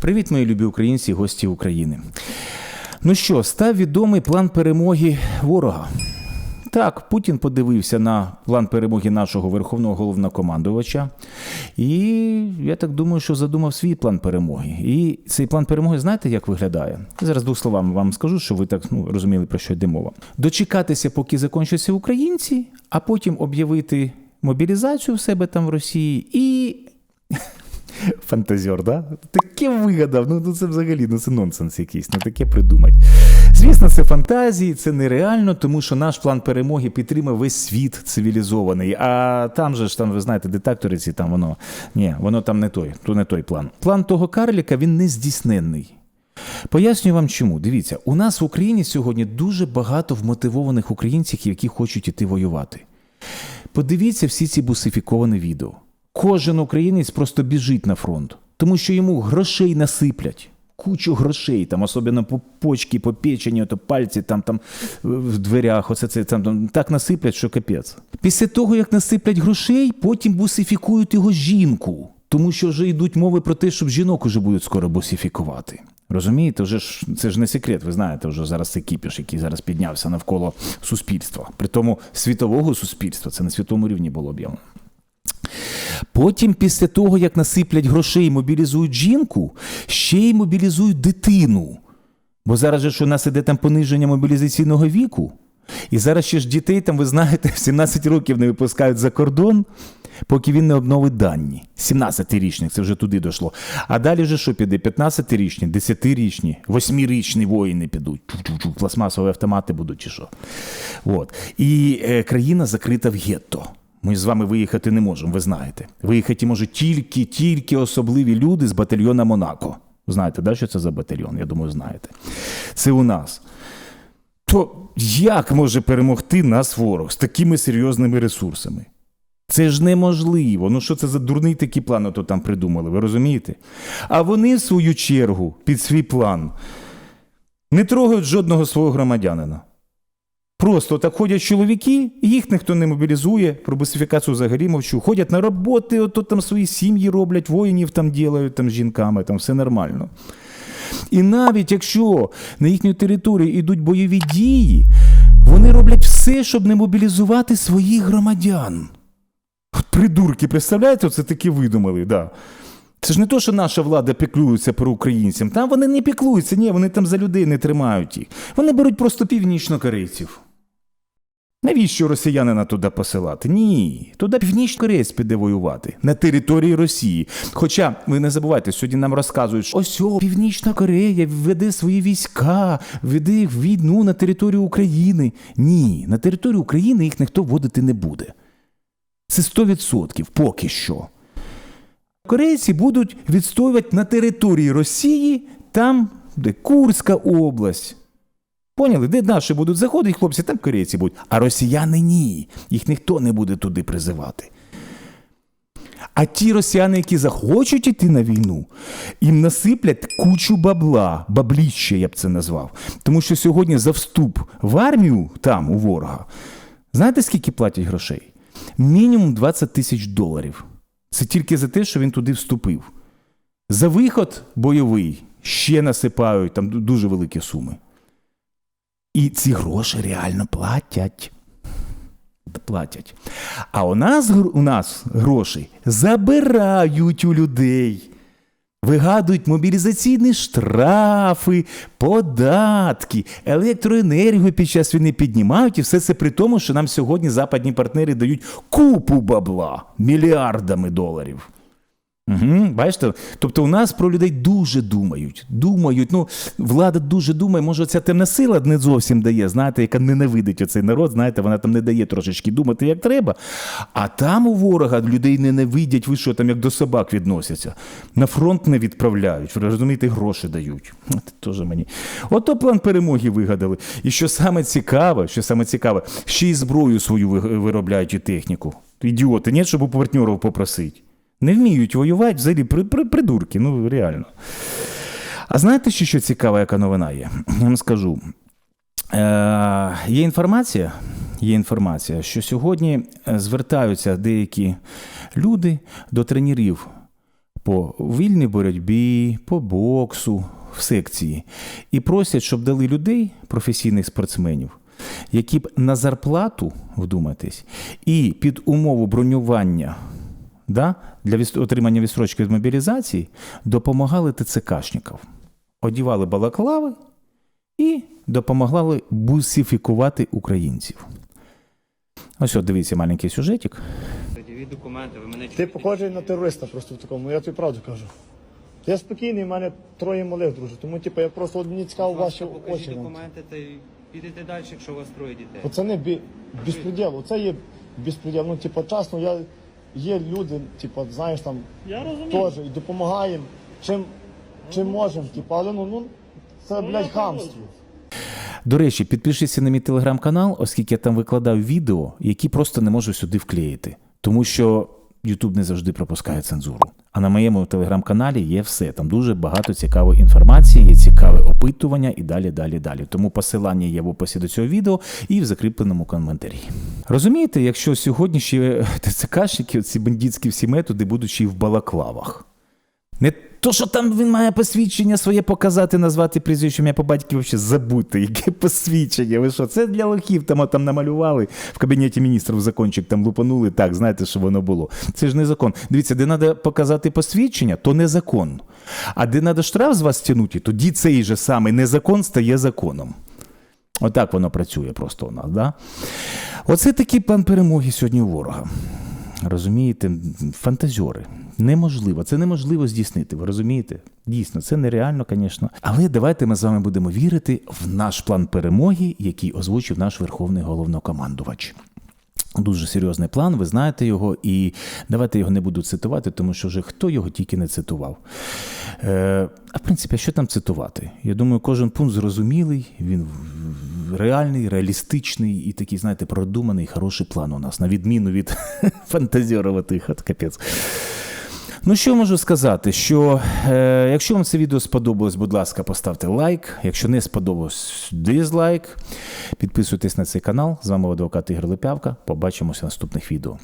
Привіт, мої любі українці, гості України. Ну що, став відомий план перемоги ворога. Так, Путін подивився на план перемоги нашого верховного головнокомандувача, і я так думаю, що задумав свій план перемоги. І цей план перемоги, знаєте, як виглядає? Зараз двох словами вам скажу, щоб ви так ну, розуміли, про що йде мова. Дочекатися, поки закінчаться українці, а потім об'явити мобілізацію в себе там в Росії і Фантазер, да? Таке вигадав. Ну, ну це взагалі ну, це нонсенс якийсь, ну таке придумать. Звісно, це фантазії, це нереально, тому що наш план перемоги підтримав весь світ цивілізований. А там же ж там, ви знаєте, детакториці, там воно. Ні, воно там не той, то не той план. План того карліка він не здійсненний. Пояснюю вам чому. Дивіться, у нас в Україні сьогодні дуже багато вмотивованих українців, які хочуть іти воювати. Подивіться всі ці бусифіковані відео. Кожен українець просто біжить на фронт, тому що йому грошей насиплять. Кучу грошей, там, особливо по почки, по печені, то пальці там, там в дверях, оце це там, там так насиплять, що капець. Після того, як насиплять грошей, потім бусифікують його жінку, тому що вже йдуть мови про те, щоб жінок уже будуть скоро бусифікувати. Розумієте, вже ж це ж не секрет. Ви знаєте, вже зараз це кіпіш, який зараз піднявся навколо суспільства. При тому світового суспільства це на світовому рівні було об'явлено. Потім, після того, як насиплять грошей мобілізують жінку, ще й мобілізують дитину. Бо зараз же що у нас іде там пониження мобілізаційного віку. І зараз ще ж дітей, там, ви знаєте, в 17 років не випускають за кордон, поки він не обновить дані. 17-річних, це вже туди дійшло. А далі вже що піде? 15-річні, 10-річні, 8-річні воїни підуть. Пластмасові автомати будуть чи що. От. І е, країна закрита в гетто. Ми з вами виїхати не можемо, ви знаєте. Виїхати можуть тільки, тільки особливі люди з батальйона Монако. Знаєте, да, що це за батальйон? Я думаю, знаєте. Це у нас. То як може перемогти нас ворог з такими серйозними ресурсами? Це ж неможливо. Ну що це за дурний такий план ото там придумали, ви розумієте? А вони, в свою чергу, під свій план не трогають жодного свого громадянина. Просто так ходять чоловіки, їх ніхто не мобілізує, про бусифікацію взагалі мовчу. Ходять на роботи, ото там свої сім'ї роблять, воїнів там ділають там з жінками, там все нормально. І навіть якщо на їхню територію йдуть бойові дії, вони роблять все, щоб не мобілізувати своїх громадян. От придурки, представляєте, це таки видумали, да. Це ж не то, що наша влада піклується про українцям. Там вони не піклуються, ні, вони там за людей не тримають їх. Вони беруть просто північнокорейців. Навіщо росіянина туди посилати? Ні, туди північно-кореєць піде воювати на території Росії. Хоча ви не забувайте, сьогодні нам розказують, що ось о, Північна Корея веде свої війська, веде війну на територію України. Ні, на територію України їх ніхто вводити не буде. Це 100% поки що. Корейці будуть відстоювати на території Росії, там, де Курська область. Поняли, де наші будуть заходити, хлопці, там корейці будуть. А росіяни ні. Їх ніхто не буде туди призивати. А ті росіяни, які захочуть іти на війну, їм насиплять кучу бабла, бабліще, я б це назвав. Тому що сьогодні за вступ в армію там, у ворога, знаєте, скільки платять грошей? Мінімум 20 тисяч доларів. Це тільки за те, що він туди вступив. За виход бойовий ще насипають там дуже великі суми. І ці гроші реально платять. Платять. А у нас, у нас гроші забирають у людей. Вигадують мобілізаційні штрафи, податки, електроенергію під час війни піднімають, і все це при тому, що нам сьогодні западні партнери дають купу бабла мільярдами доларів. Угу, Бачите? Тобто у нас про людей дуже думають. Думають, ну, влада дуже думає, може, ця темна сила не зовсім дає, знаєте, яка ненавидить оцей народ, знаєте, вона там не дає трошечки думати, як треба. А там у ворога людей ненавидять, ви що там як до собак відносяться. На фронт не відправляють, розумієте, гроші дають. Теж мені. Ото план перемоги вигадали. І що саме цікаве, що саме цікаве, ще й зброю свою виробляють і техніку. Ідіоти, ні, щоб у партнерів попросити. Не вміють воювати взагалі при, при, придурки, ну реально. А знаєте, що що цікава, яка новина є? Я вам скажу. Е, Є інформація, є інформація, що сьогодні звертаються деякі люди до тренерів по вільній боротьбі, по боксу в секції і просять, щоб дали людей, професійних спортсменів, які б на зарплату, вдумайтесь, і під умову бронювання да, для отримання відстрочки від мобілізації допомагали ТЦКшникам. Одівали балаклави і допомагали бусифікувати українців. Ось от дивіться маленький сюжетик. Документи, ви мене Ти похожий на терориста просто в такому, я тобі правду кажу. Я спокійний, в мене троє малих, друже. Тому, типу, я просто мені цікаво ваші очі. документи та й підете далі, якщо у вас троє дітей. Пацани, бі... безпреділ. Оце є безпреділ. Ну, типу, чесно, я... є люди, типу, знаєш, там Я розумію. теж і допомагаємо, чим, чим можемо. Типу, але ну, ну це, блядь, хамство. До речі, підпишіться на мій телеграм-канал, оскільки я там викладав відео, які просто не можу сюди вклеїти, тому що YouTube не завжди пропускає цензуру. А на моєму телеграм-каналі є все. Там дуже багато цікавої інформації, є цікаве опитування і далі, далі, далі. Тому посилання є в описі до цього відео і в закріпленому коментарі. Розумієте, якщо сьогодні ще ТЦКшники, ці бандитські всі методи й в балаклавах. Не то, що там він має посвідчення своє показати, назвати прізвищем, я по батьки взагалі забути, яке посвідчення. Ви що, це для лохів там, там намалювали в кабінеті міністрів закончик, там лупанули, так, знаєте, що воно було. Це ж не закон. Дивіться, де треба показати посвідчення, то не закон. А де треба штраф з вас стягнути, тоді цей же самий незакон стає законом. Отак воно працює просто у нас. Да? Оце такий план перемоги сьогодні ворога. Розумієте, фантазьори. Неможливо, це неможливо здійснити. Ви розумієте? Дійсно, це нереально, звісно. Але давайте ми з вами будемо вірити в наш план перемоги, який озвучив наш верховний головнокомандувач. Дуже серйозний план, ви знаєте його, і давайте його не буду цитувати, тому що вже хто його тільки не цитував. Е, а в принципі, що там цитувати? Я думаю, кожен пункт зрозумілий, він реальний, реалістичний і такий, знаєте, продуманий, хороший план у нас, на відміну від фантазіроватих, от капець. Ну, що можу сказати? Що е, якщо вам це відео сподобалось, будь ласка, поставте лайк. Якщо не сподобалось, дизлайк. Підписуйтесь на цей канал. З вами адвокат Ігор Липявка. Побачимося в наступних відео.